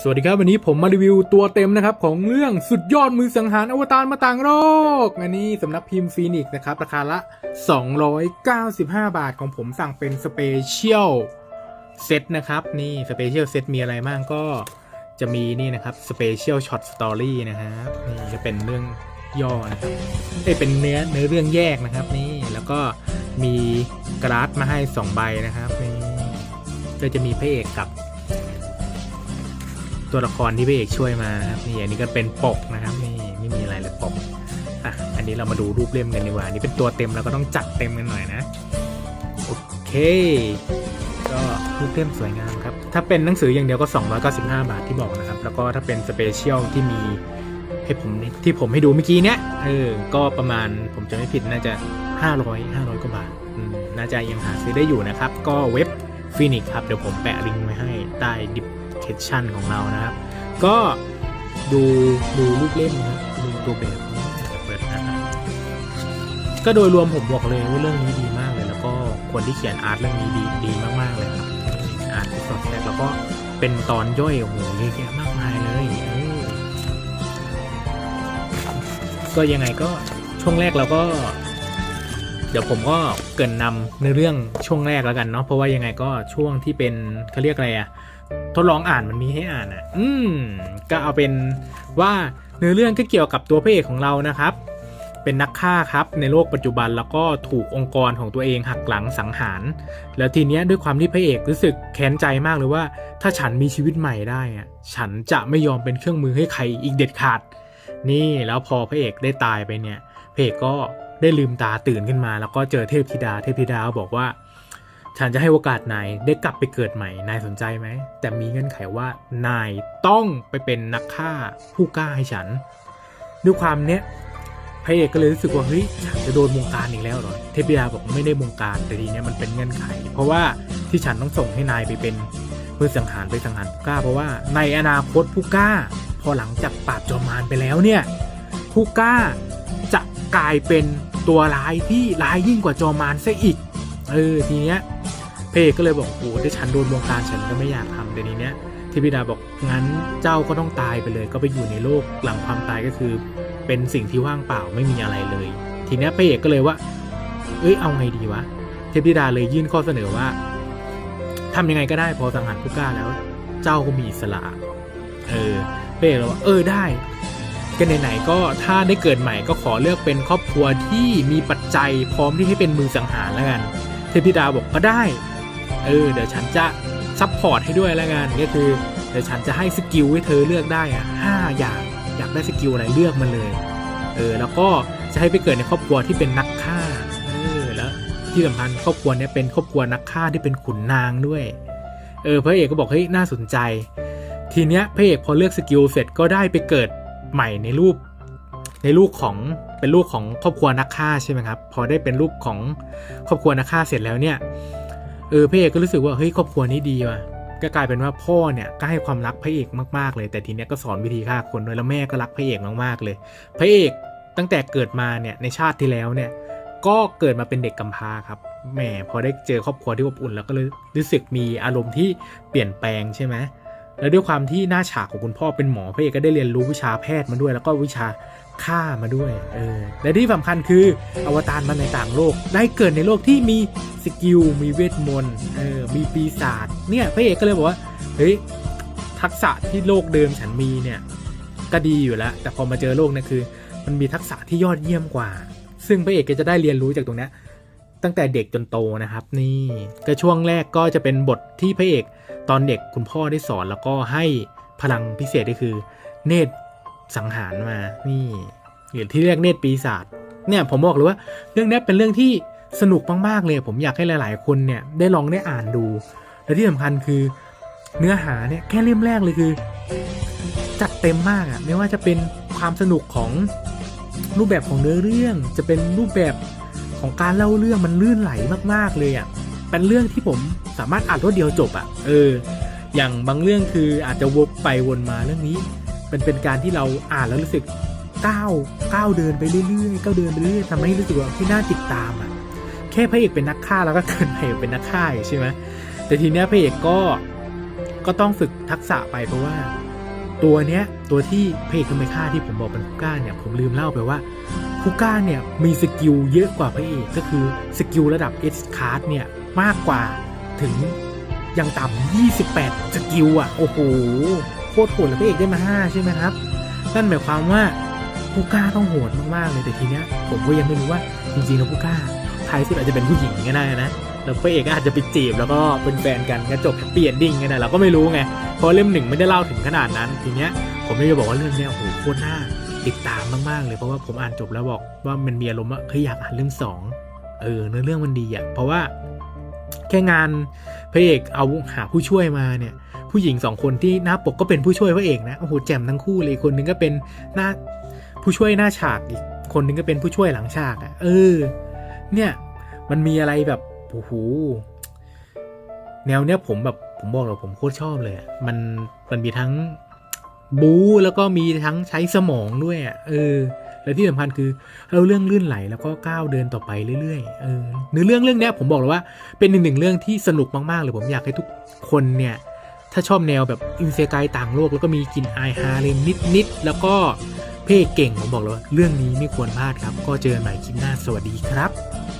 สวัสดีครับวันนี้ผมมารีวิวตัวเต็มนะครับของเรื่องสุดยอดมือสังหารอวตารมาต่างโลกอันนี้สำนักพิมพ์ฟีนิกส์นะครับ ราคาละ 295 บาทของผมสั่งเป็นสเปเชียลเซตนะครับ นี่สเปเชียลเซตมีอะไรบ้างก็จะมีนี่นะครับสเปเชียลช็อตสตอรี่นะครับนี่จะเป็นเรื่องย่อนะครับเอ้เป็นเนื้อเนื้อเรื่องแยกนะครับนี่แล้วก็มีกราฟมาให้ 2 ใบนะครับนี่ก็จะมีพระเอกกับ ตัวละครที่พระเอกช่วยมาครับนี่อันนี้ก็เป็นปกนะครับนี่ไม่มีอะไรเลยปกอะอันนี้เรามาดูรูปเล่มกันดีกว่าอันนี่เป็นตัวเต็มเราก็ต้องจัดเต็มกันหน่อยนะโอเคก็รูปเล่มสวยงามครับถ้าเป็นหนังสืออย่างเดียวก็ 295 บาทที่บอกนะครับ แล้วก็ถ้าเป็นสเปเชียลที่มีให้ผมที่ผมให้ดูเมื่อกี้เนี้ยเออก็ประมาณผมจะไม่ผิดน่าจะ 500 500กว่าบาทน่าจะยังหาซื้อได้อยู่นะครับ ก็เว็บฟินิกครับ เดี๋ยวผมแปะลิงก์ไว้ให้ใต้ดิบ เทชชั่นของเรานะครับ ก็ดูดูรูปเล่มนะดูตัวแบบเปิดนะครับก็โดยรวมผมบอกเลยว่าเรื่องนี้ดีมากเลย แล้วก็คนที่เขียนอาร์ตเรื่องนี้ดีดีมากๆเลยครับอาร์ตที่สอดแทรกแล้วก็เป็นตอนย่อยโอ้โหเยอะแยะมากมายเลยก็ยังไงก็ช่วงแรกเราก็ เดี๋ยวผมก็เกินนำในเรื่องช่วงแรกแล้วกันเนาะเพราะว่ายังไงก็ช่วงที่เป็นเขาเรียกอะไรอะทดลองอ่านมันมีให้อ่านอะอืมก็เอาเป็นว่าเนื้อเรื่องก็เกี่ยวกับตัวพระเอกของเรานะครับ เป็นนักฆ่าครับในโลกปัจจุบันแล้วก็ถูกองค์กรของตัวเองหักหลังสังหาร แล้วทีเนี้ยด้วยความที่พระเอกรู้สึกแค้นใจมากเลยว่า ถ้าฉันมีชีวิตใหม่ได้อะฉันจะไม่ยอมเป็นเครื่องมือให้ใครอีกเด็ดขาด นี่แล้วพอพระเอกได้ตายไปเนี่ยพระเอกก็ ได้ลืมตาตื่นขึ้นมา แล้วก็เจอเทพธิดา เทพธิดาบอกว่า ฉันจะให้โอกาสนายได้กลับไปเกิดใหม่ นายสนใจไหม แต่มีเงื่อนไขว่านายต้องไปเป็นนักฆ่าผู้กล้าให้ฉัน ด้วยความเนี้ยพระเอกก็เลยรู้สึกว่าเฮ้ยฉันจะโดนวงการอีกแล้วเหรอ เทพธิดาบอกไม่ได้วงการแต่ทีเนี้ยมันเป็นเงื่อนไข เพราะว่าที่ฉันต้องส่งให้นายไปเป็นมือสังหารไปสังหารผู้กล้า เพราะว่าในอนาคตผู้กล้า พอหลังจากปราบจอมมารไปแล้วเนี่ยผู้กล้า กลายเป็นตัวร้ายที่ร้ายยิ่งกว่าจอมารซะอีก เออทีเนี้ยเพเอกก็เลยบอกโอ้ถ้าฉันโดนวงการฉันก็ไม่อยากทำแต่นี้เนี้ยทพิดาบอกงั้นเจ้าก็ต้องตายไปเลย ก็ไปอยู่ในโลกหลังความตายก็คือ เป็นสิ่งที่ว่างเปล่าไม่มีอะไรเลย ทีเนี้ยพระเอกก็เลยว่า เอ้ยเอาไงดีวะ เทพธิดาเลยยื่นข้อเสนอว่าทำยังไงก็ได้พอสังหารผู้กล้าแล้ว เจ้าก็มีอิสระ เออพระเอกเลยว่า เออได้ กันไหนๆก็ถ้าได้เกิดใหม่ก็ขอเลือกเป็นครอบครัวที่มีปัจจัยพร้อมที่ให้เป็นมือสังหารแล้วกัน เทพธิดาบอกก็ได้ เออเดี๋ยวฉันจะซัพพอร์ตให้ด้วยแล้วกันก็คือเดี๋ยวฉันจะให้สกิลให้เธอเลือกได้อะห้าอย่างอยากได้สกิลอะไรเลือกมันเลยเออแล้วก็จะให้ไปเกิดในครอบครัวที่เป็นนักฆ่าเออแล้วที่สำคัญครอบครัวเนี้ยเป็นครอบครัวนักฆ่าที่เป็นขุนนางด้วยเออพระเอกก็บอกเฮ้ยน่าสนใจ ทีเนี้ยพระเอกพอเลือกสกิลเสร็จก็ได้ไปเกิด ใหม่ในรูป ในลูกของเป็นลูกของครอบครัวนักฆ่าใช่ไหมครับ พอได้เป็นลูกของครอบครัวนักฆ่าเสร็จแล้วเนี่ยเออพระเอกก็รู้สึกว่าเฮ้ยครอบครัวนี้ดีว่ะก็กลายเป็นว่าพ่อเนี่ยก็ให้ความรักพระเอกมากๆ เลย แต่ทีเนี้ยก็สอนวิธีฆ่าคนด้วยแล้วแม่ก็รักพระเอกมากๆเลยพระเอกตั้งแต่เกิดมาเนี่ยในชาติที่แล้วเนี่ยก็เกิดมาเป็นเด็กกำพร้าครับแหมพอได้เจอครอบครัวที่อบอุ่นแล้วก็เลยรู้สึกมีอารมณ์ที่เปลี่ยนแปลงใช่ไหม แล้วด้วยความที่หน้าฉากของคุณพ่อเป็นหมอพระเอกก็ได้เรียนรู้วิชาแพทย์มาด้วย แล้วก็วิชาฆ่ามาด้วยเออและที่สำคัญคืออวตารมาในต่างโลก ได้เกิดในโลกที่มีสกิลมีเวทมนต์เออมีปีศาจเนี่ยพระเอกก็เลยบอกว่าเฮ้ยทักษะที่โลกเดิมฉันมีเนี่ยก็ดีอยู่แล้ว แต่พอมาเจอโลกเนี่ยคือ มันมีทักษะที่ยอดเยี่ยมกว่า ซึ่งพระเอกก็จะได้เรียนรู้จากตรงนี้ ตั้งแต่เด็กจนโตนะครับ นี่ก็ช่วงแรกก็จะเป็นบทที่พระเอกตอนเด็กคุณพ่อได้สอนแล้วก็ให้พลังพิเศษก็คือ เนตรสังหารมา นี่หรือที่เรียกเนตรปีศาจเนี่ยผมบอกเลยว่าเรื่องเนี้เป็นเรื่องที่สนุกมากๆเลย ผมอยากให้หลาย ๆ คนเนี่ยได้ลองได้อ่านดู และที่สำคัญคือเนื้อหาเนี่ยแค่เล่มแรกเลยคือ จัดเต็มมากอะไม่ว่าจะเป็นความสนุกของรูปแบบของเนื้อเรื่องจะเป็นรูปแบบ ของการเล่าเรื่องมันลื่นไหลมากๆเลยอะเป็นเรื่องที่ผมสามารถอ่านรวดเดียวจบอะเออ อย่างบางเรื่องคืออาจจะวกไปวนมาเรื่องนี้เป็นเป็นการที่เราอ่านแล้วรู้สึกก้าวก้าวเดินไปเรื่อยๆก้าวเดินไปเรื่อยๆทำให้รู้สึกว่าที่น่าติดตามอะแค่พระเอกเป็นนักฆ่าแล้วก็เกินพระเอกเป็นนักฆ่าใช่ไหมแต่ทีเนี้ยพระเอกก็ก็ต้องฝึกทักษะไปเพราะว่า ตัวเนี้ยตัวที่เพเอกคือไมฆ่าที่ผมบอกเป็นคูก้าเนี่ยผมลืมเล่าไปว่าคูก้าเนี่ยมีสกิลเยอะกว่าพระเอกก็คือสกิลระดับ S card เนี่ยมากกว่าถึงอย่างต่ำ28 สกิลอะ โอ้โห โคตรโหดเลยพระเอกได้มา 5 ใช่ไหมครับ นั่นหมายความว่าคูก้าต้องโหดมาก ๆ เลยแต่ทีเนี้ยผมก็ยังไม่รู้ว่าจริงๆแล้วคูก้าท้ายสุดอาจจะเป็นผู้หญิงก็ได้นะ แล้วพระเอกก็อาจจะไปจีบแล้วก็เป็นแฟนกันก็จบเปลี่ยนดิ้งกันนะเราก็ไม่รู้ไงเพราะเล่มหนึ่งไม่ได้เล่าถึงขนาดนั้นทีเนี้ยผมเลยจะบอกว่าเรื่องเนี้ยโอ้โหโคตรน่าติดตามมากๆเลยเพราะว่าผมอ่านจบแล้วบอกว่ามันมีอารมณ์ว่าเฮ้ยอยากอ่านเรื่องสองเออเนื้อเรื่องมันดีอะเพราะว่าแค่งานพระเอกเอาหาผู้ช่วยมาเนี่ย ผู้หญิงสองคนที่หน้าปกก็เป็นผู้ช่วยพระเอกนะโอ้โหแจ่มทั้งคู่เลยคนนึงก็เป็นหน้าผู้ช่วยหน้าฉากอีกคนนึงก็เป็นผู้ช่วยหลังฉากอะเออ เนี่ยมันมีอะไรแบบ โอ้โหแนวเนี้ยผมแบบผมบอกเลยผมโคตรชอบเลยมันมันมีทั้งบู๊แล้วก็มีทั้งใช้สมองด้วยอะเออและที่สำคัญคือเราเรื่องลื่นไหลแล้วก็ก้าวเดินต่อไปเรื่อยๆเออเนื้อเรื่องเรื่องเนี้ยผมบอกเลยว่าเป็นหนึ่งเรื่องที่สนุกมากๆเลยผมอยากให้ทุกคนเนี่ยถ้าชอบแนวแบบอินเซกายต่างโลกแล้วก็มีกลิ่นอายฮาเลมนิดๆแล้วก็เพ่เก่งผมบอกเลยว่าเรื่องนี้ไม่ควรพลาดครับ ก็เจอกันใหม่คลิปหน้าสวัสดีครับ